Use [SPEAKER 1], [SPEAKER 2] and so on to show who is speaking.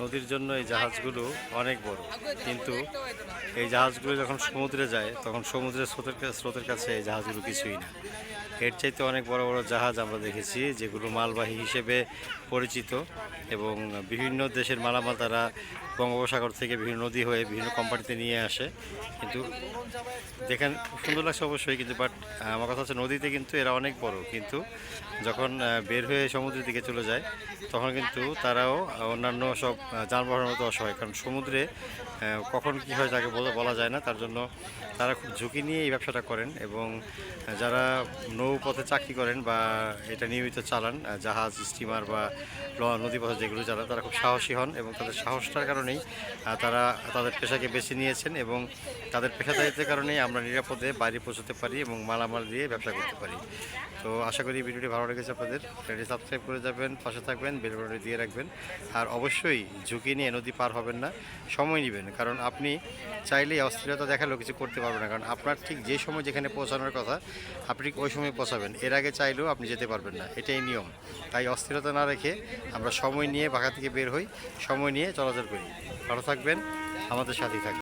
[SPEAKER 1] নদীর জন্য এই জাহাজগুলো অনেক বড়। কিন্তু এই জাহাজগুলো যখন সমুদ্রে যায়, তখন সমুদ্রের স্রোতের স্রোতের কাছে এই জাহাজগুলো কিছুই না। এর চাইতে অনেক বড় বড় জাহাজ আমরা দেখেছি, যেগুলো মালবাহী হিসেবে পরিচিত এবং বিভিন্ন দেশের মালামাল তারা বঙ্গোপসাগর থেকে বিভিন্ন নদী হয়ে বিভিন্ন কোম্পানিতে নিয়ে আসে। কিন্তু দেখেন সুন্দর লাগছে অবশ্যই, কিন্তু বাট আমার কথা হচ্ছে নদীতে কিন্তু এরা অনেক বড়। কিন্তু যখন বের হয়ে সমুদ্রের দিকে চলে যায়, তখন কিন্তু তারাও অন্যান্য সব যানবাহনের মতো অসহায়। কারণ সমুদ্রে কখন কী হয় তাকে বলা- যায় না। তার জন্য তারা খুব ঝুঁকি নিয়ে এই ব্যবসাটা করেন এবং যারা নৌপথে চাকরি করেন বা এটা নিয়মিত চালান জাহাজ স্টিমার বা নদীপথে যেগুলো চালান তারা খুব সাহসী হন এবং তাদের সাহসটার কারণেই তারা তাদের পেশাকে বেছে নিয়েছেন এবং তাদের পেশাদারিত্বের কারণেই আমরা নিরাপদে বাইরে পৌঁছতে পারি এবং মালামাল দিয়ে ব্যবসা করতে পারি। তো আশা করি ভিডিওটি ভালো লেগেছে আপনাদের। চ্যানেলটি সাবস্ক্রাইব করে যাবেন, পাশে থাকবেন, বেল বাটনটি দিয়ে রাখবেন। আর অবশ্যই ঝুঁকি নিয়ে নদী পার হবেন না, সময় নেবেন। কারণ আপনি চাইলেই অস্থিরতা দেখালেও কিছু করতে পারবেন না। কারণ আপনার ঠিক যে সময় যেখানে পৌঁছানোর কথা, আপনি ওই সময় পৌঁছাবেন। এর আগে চাইলেও আপনি যেতে পারবেন না। এটাই নিয়ম। তাই অস্থিরতা না রেখে আমরা সময় নিয়ে বাঘা থেকে বের হই, সময় নিয়ে চলাচল করি। ভালো থাকবেন আমাদের সাথেই থাকবেন।